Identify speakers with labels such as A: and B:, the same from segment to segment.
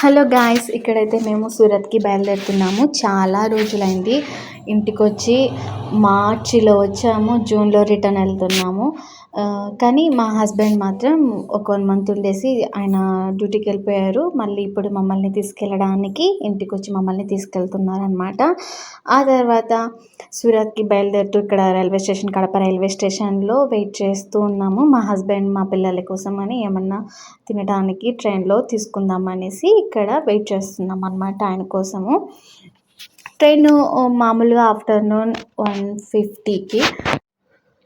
A: Hello guys ఇక్కడైతే మేము సూరత్కి బయలుదేరుతున్నాము. చాలా రోజులైంది. ఇంటికి వచ్చి మార్చిలో వచ్చాము జూన్లో రిటర్న్ వెళ్తున్నాము. కానీ మా హస్బెండ్ మాత్రం ఒక వన్ మంత్ ఉండేసి ఆయన డ్యూటీకి వెళ్ళిపోయారు మళ్ళీ ఇప్పుడు మమ్మల్ని తీసుకెళ్ళడానికి ఇంటికి వచ్చి మమ్మల్ని తీసుకెళ్తున్నారు అనమాట ఆ తర్వాత సూరత్కి బయలుదేరుతూ ఇక్కడ రైల్వే స్టేషన్ కడప రైల్వే స్టేషన్లో వెయిట్ చేస్తూ ఉన్నాము. మా హస్బెండ్ మా పిల్లల కోసం అని ఏమన్నా తినడానికి ట్రైన్లో తీసుకుందాం అనేసి ఇక్కడ వెయిట్ చేస్తున్నాం అనమాట ఆయన కోసము. ట్రైన్ uh, మామూలుగా ఆఫ్టర్నూన్ వన్ ఫిఫ్టీకి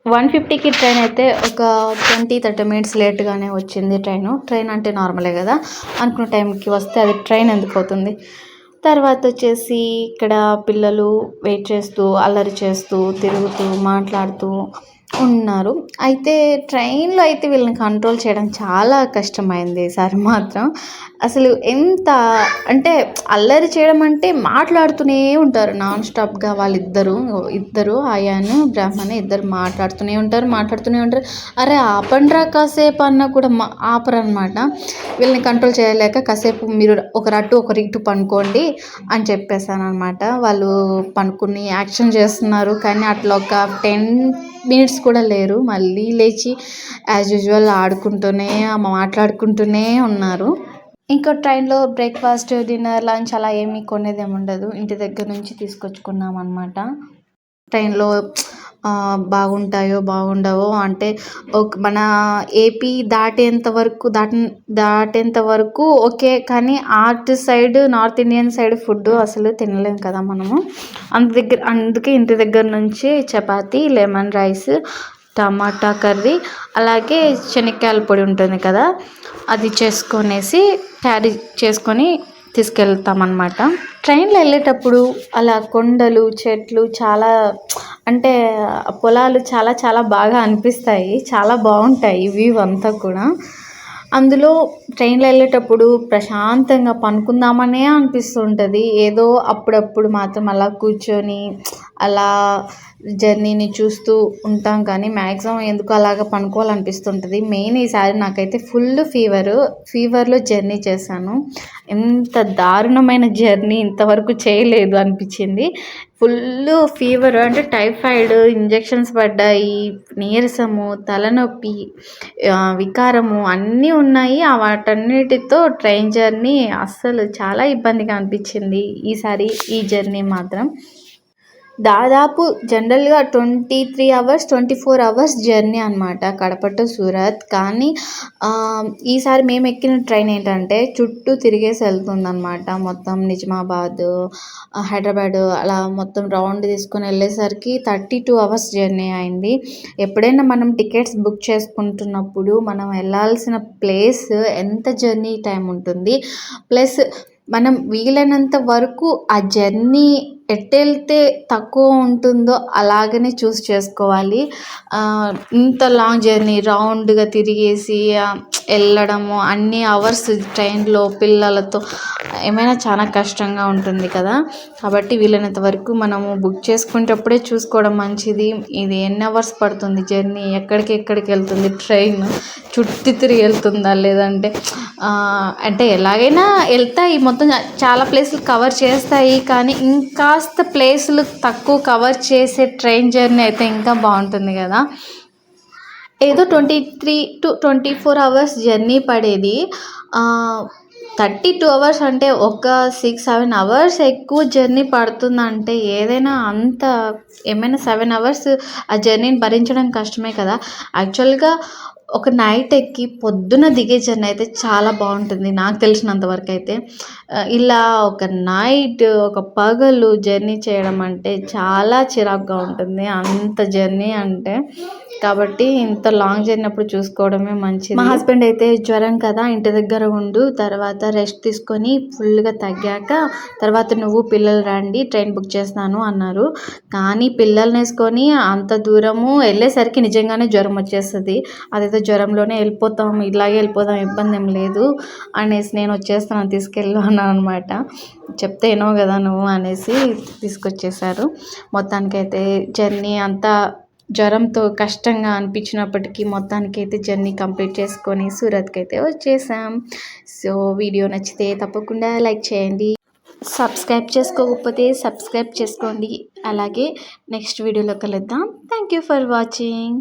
A: వన్ ఫిఫ్టీకి ట్రైన్ అయితే ఒక ట్వంటీ థర్టీ మినిట్స్ లేట్గానే వచ్చింది ట్రైన్ ట్రైన్ అంటే నార్మలే కదా? అనుకున్న టైంకి వస్తే అది ట్రైన్ ఎందుకు అవుతుంది? తర్వాత వచ్చేసి ఇక్కడ పిల్లలు వెయిట్ చేస్తూ అల్లరి చేస్తూ తిరుగుతూ మాట్లాడుతూ ఉన్నారు. అయితే ట్రైన్లో అయితే వీళ్ళని కంట్రోల్ చేయడం చాలా కష్టమైంది ఈసారి మాత్రం. అసలు ఎంత అంటే అల్లరి చేయడం అంటే మాట్లాడుతూనే ఉంటారు నాన్ స్టాప్గా వాళ్ళిద్దరు ఇద్దరు ఆయాను బ్రాహ్మణ ఇద్దరు మాట్లాడుతూనే ఉంటారు మాట్లాడుతూనే ఉంటారు. అరే ఆపండ్రా కాసేపు అన్నా కూడా మా ఆపరనమాట వీళ్ళని కంట్రోల్ చేయలేక కాసేపు మీరు ఒకరు అటు ఒకరు ఇటు పనుకోండి అని చెప్పేసాను అనమాట వాళ్ళు పనుకుని యాక్షన్ చేస్తున్నారు. కానీ అట్లా ఒక టెన్ మినిట్స్ కూడా లేరు. మళ్ళీ లేచి యాజ్ యూజువల్ ఆడుకుంటూనే మాట్లాడుకుంటూనే ఉన్నారు. ఇంకో ట్రైన్లో బ్రేక్ఫాస్ట్ డిన్నర్ లంచ్ అలా ఏమీ కొనేది ఏమి ఉండదు. ఇంటి దగ్గర నుంచి తీసుకొచ్చుకున్నాం అనమాట ట్రైన్లో బాగుంటాయో బాగుండవో అంటే ఒక మన ఏపీ దాటేంత వరకు దాటి దాటేంత వరకు ఓకే కానీ అటు side north Indian side food అసలు తినలేం కదా మనము. అందు దగ్గర అందుకే ఇంటి దగ్గర నుంచి chapati lemon rice tomato curry అలాగే శనక్కాయల పొడి ఉంటుంది కదా అది చేసుకొనేసి క్యారీ చేసుకొని తీసుకెళ్తాం అనమాట ట్రైన్లో వెళ్ళేటప్పుడు అలా కొండలు చెట్లు చాలా అంటే పొలాలు చాలా చాలా బాగా అనిపిస్తాయి. చాలా బాగుంటాయి వ్యూ అంతా కూడా. అందులో ట్రైన్లో వెళ్ళేటప్పుడు ప్రశాంతంగా పనుకుందామనే అనిపిస్తుంటుంది. ఏదో అప్పుడప్పుడు మాత్రం అలా కూర్చొని అలా జర్నీని చూస్తూ ఉంటాం కానీ మ్యాక్సిమం ఎందుకు అలాగ పనుకోవాలనిపిస్తుంటుంది? మెయిన్ ఈసారి నాకైతే ఫుల్ ఫీవరు. ఫీవర్లో జర్నీ చేశాను. ఎంత దారుణమైన జర్నీ ఇంతవరకు చేయలేదు అనిపించింది. ఫుల్ ఫీవర్ అంటే టైఫాయిడ్ ఇంజెక్షన్స్ పడ్డాయి నీరసము తలనొప్పి వికారము అన్నీ ఉన్నాయి. వాటన్నిటితో ట్రైన్ జర్నీ అస్సలు చాలా ఇబ్బందిగా అనిపించింది ఈసారి ఈ జర్నీ మాత్రం. దాదాపు జనరల్గా twenty three hours twenty four hours journey అనమాట కడప టు సూరత్. కానీ ఈసారి మేము ఎక్కిన ట్రైన్ ఏంటంటే చుట్టూ తిరిగేసి వెళ్తుందనమాట మొత్తం నిజామాబాద్ హైదరాబాద్ అలా మొత్తం రౌండ్ తీసుకొని వెళ్ళేసరికి థర్టీ టూ అవర్స్ జర్నీ అయింది. ఎప్పుడైనా మనం టికెట్స్ బుక్ చేసుకుంటున్నప్పుడు మనం వెళ్ళాల్సిన ప్లేస్ ఎంత జర్నీ టైం ఉంటుంది. ప్లస్ మనం వీలైనంత వరకు ఆ జర్నీ ఎట్టెళ్తే తక్కువ ఉంటుందో అలాగనే చూస్ చేసుకోవాలి. ఇంత లాంగ్ జర్నీ రౌండ్గా తిరిగేసి వెళ్ళడము అన్ని అవర్స్ ట్రైన్లో పిల్లలతో ఏమైనా చాలా కష్టంగా ఉంటుంది కదా. కాబట్టి వీలైనంత వరకు మనము బుక్ చేసుకునేటప్పుడే చూసుకోవడం మంచిది. ఇది ఎన్ని అవర్స్ పడుతుంది జర్నీ? ఎక్కడికి ఎక్కడికి వెళ్తుంది ట్రైన్? చుట్టి తిరిగి వెళ్తుందా? లేదంటే అంటే ఎలాగైనా వెళ్తాయి. మొత్తం చాలా ప్లేసులు కవర్ చేస్తాయి. కానీ ఇంకాస్త ప్లేసులు తక్కువ కవర్ చేసే ట్రైన్ జర్నీ అయితే ఇంకా బాగుంటుంది కదా. ఏదో twenty three to twenty four hours journey పడేది. థర్టీ టూ అవర్స్ అంటే ఒక సిక్స్ సెవెన్ అవర్స్ ఎక్కువ జర్నీ పడుతుందంటే ఏదైనా అంత ఏమైనా సెవెన్ అవర్స్ ఆ జర్నీని భరించడం కష్టమే కదా. యాక్చువల్గా ఒక నైట్ ఎక్కి పొద్దున దిగే జర్నీ అయితే చాలా బాగుంటుంది. నాకు తెలిసినంత వరకు అయితే. ఇలా ఒక నైట్ ఒక పగలు జర్నీ చేయడం అంటే చాలా చిరాకుగా ఉంటుంది. అంత జర్నీ అంటే కాబట్టి ఇంత లాంగ్ జర్నీ అప్పుడు చూసుకోవడమే మంచిది. మా హస్బెండ్ అయితే జ్వరం కదా ఇంటి దగ్గర ఉండు తర్వాత రెస్ట్ తీసుకొని ఫుల్గా తగ్గాక తర్వాత నువ్వు పిల్లలు రండి ట్రైన్ బుక్ చేస్తాను అన్నారు. కానీ పిల్లల్ని వేసుకొని అంత దూరము వెళ్ళేసరికి నిజంగానే జ్వరం వచ్చేస్తుంది. అదేదో జ్వరంలోనే వెళ్ళిపోతాం ఇలాగే వెళ్ళిపోతాం ఇబ్బంది ఏం లేదు అనేసి నేను వచ్చేస్తాను తీసుకెళ్ళు అన్నాను అనమాట చెప్తే ఏనో కదా నువ్వు అనేసి తీసుకొచ్చేసారు మొత్తానికైతే జర్నీ అంతా జ్వరంతో కష్టంగా అనిపించినప్పటికీ మొత్తానికి అయితే జర్నీ కంప్లీట్ చేసుకొని సూరత్కి అయితే వచ్చేసాం. సో వీడియో నచ్చితే తప్పకుండా లైక్ చేయండి. సబ్స్క్రైబ్ చేసుకోకపోతే సబ్స్క్రైబ్ చేసుకోండి. అలాగే నెక్స్ట్ వీడియోలో కలుద్దాం. Thank you for watching.